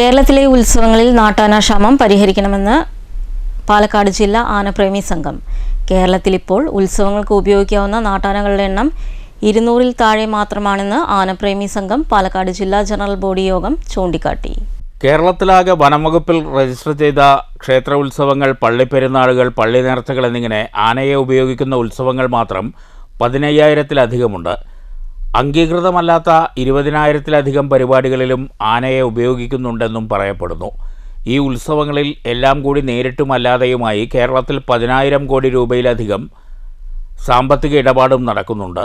കേരളത്തിലെ ഉത്സവങ്ങളിൽ നാട്ടാനാക്ഷാമം പരിഹരിക്കണമെന്ന് പാലക്കാട് ജില്ലാ ആനപ്രേമി സംഘം. കേരളത്തിൽ ഇപ്പോൾ ഉത്സവങ്ങൾക്ക് ഉപയോഗിക്കാവുന്ന നാട്ടാനകളുടെ എണ്ണം ഇരുന്നൂറിൽ താഴെ മാത്രമാണെന്ന് ആനപ്രേമി സംഘം പാലക്കാട് ജില്ലാ ജനറൽ ബോഡി യോഗം ചൂണ്ടിക്കാട്ടി. കേരളത്തിലാകെ വനംവകുപ്പിൽ രജിസ്റ്റർ ചെയ്ത ക്ഷേത്ര ഉത്സവങ്ങൾ പള്ളിപ്പെരുന്നാളുകൾ പള്ളി നേർച്ചകൾ എന്നിങ്ങനെ ആനയെ ഉപയോഗിക്കുന്ന ഉത്സവങ്ങൾ മാത്രം പതിനയ്യായിരത്തിലധികമുണ്ട്. അംഗീകൃതമല്ലാത്ത ഇരുപതിനായിരത്തിലധികം പരിപാടികളിലും ആനയെ ഉപയോഗിക്കുന്നുണ്ടെന്നും പറയപ്പെടുന്നു. ഈ ഉത്സവങ്ങളിൽ എല്ലാം കൂടി നേരിട്ടും അല്ലാതെയുമായി കേരളത്തിൽ പതിനായിരം കോടി രൂപയിലധികം സാമ്പത്തിക ഇടപാടും നടക്കുന്നുണ്ട്.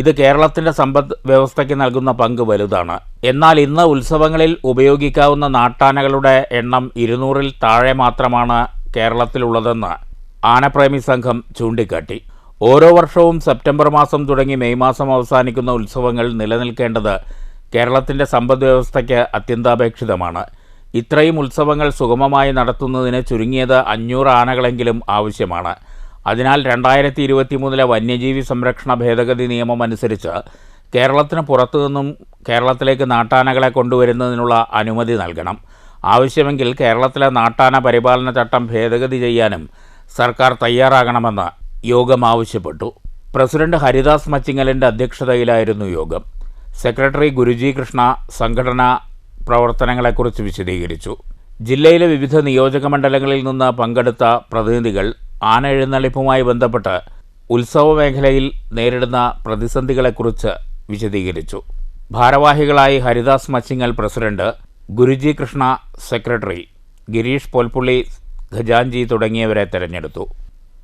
ഇത് കേരളത്തിന്റെ സമ്പദ് വ്യവസ്ഥയ്ക്ക് നൽകുന്ന പങ്ക് വലുതാണ്. എന്നാൽ ഇന്ന് ഉത്സവങ്ങളിൽ ഉപയോഗിക്കാവുന്ന നാട്ടാനകളുടെ എണ്ണം ഇരുന്നൂറിൽ താഴെ മാത്രമാണ് കേരളത്തിലുള്ളതെന്ന് ആനപ്രേമി സംഘം ചൂണ്ടിക്കാട്ടി. ഓരോ വർഷവും സെപ്റ്റംബർ മാസം തുടങ്ങി മെയ് മാസം അവസാനിക്കുന്ന ഉത്സവങ്ങൾ നിലനിൽക്കേണ്ടത് കേരളത്തിന്റെ സമ്പദ് വ്യവസ്ഥയ്ക്ക് അത്യന്താപേക്ഷിതമാണ്. ഇത്രയും ഉത്സവങ്ങൾ സുഗമമായി നടത്തുന്നതിന് ചുരുങ്ങിയത് അഞ്ഞൂറ് ആനകളെങ്കിലും ആവശ്യമാണ്. അതിനാൽ രണ്ടായിരത്തി ഇരുപത്തി മൂന്നിലെ വന്യജീവി സംരക്ഷണ ഭേദഗതി നിയമം അനുസരിച്ച് കേരളത്തിന് പുറത്തുനിന്നും കേരളത്തിലേക്ക് നാട്ടാനകളെ കൊണ്ടുവരുന്നതിനുള്ള അനുമതി നൽകണം. ആവശ്യമെങ്കിൽ കേരളത്തിലെ നാട്ടാന പരിപാലന ചട്ടം ഭേദഗതി ചെയ്യാനും സർക്കാർ തയ്യാറാകണമെന്ന് യോഗം ആവശ്യപ്പെട്ടു. പ്രസിഡന്റ് ഹരിദാസ് മച്ചിങ്ങലിന്റെ അധ്യക്ഷതയിലായിരുന്നു യോഗം. സെക്രട്ടറി ഗുരുജി കൃഷ്ണ സംഘടനാ പ്രവർത്തനങ്ങളെക്കുറിച്ച് വിശദീകരിച്ചു. ജില്ലയിലെ വിവിധ നിയോജക മണ്ഡലങ്ങളിൽ നിന്ന് പങ്കെടുത്ത പ്രതിനിധികൾ ആന എഴുന്നള്ളിപ്പുമായി ബന്ധപ്പെട്ട് ഉത്സവ മേഖലയിൽ നേരിടുന്ന പ്രതിസന്ധികളെക്കുറിച്ച് വിശദീകരിച്ചു. ഭാരവാഹികളായി ഹരിദാസ് മച്ചിങ്ങൽ പ്രസിഡന്റ് ഗുരുജി കൃഷ്ണ സെക്രട്ടറി ഗിരീഷ് പോൽപ്പുള്ളി ഖജാൻജി തുടങ്ങിയവരെ തെരഞ്ഞെടുത്തു.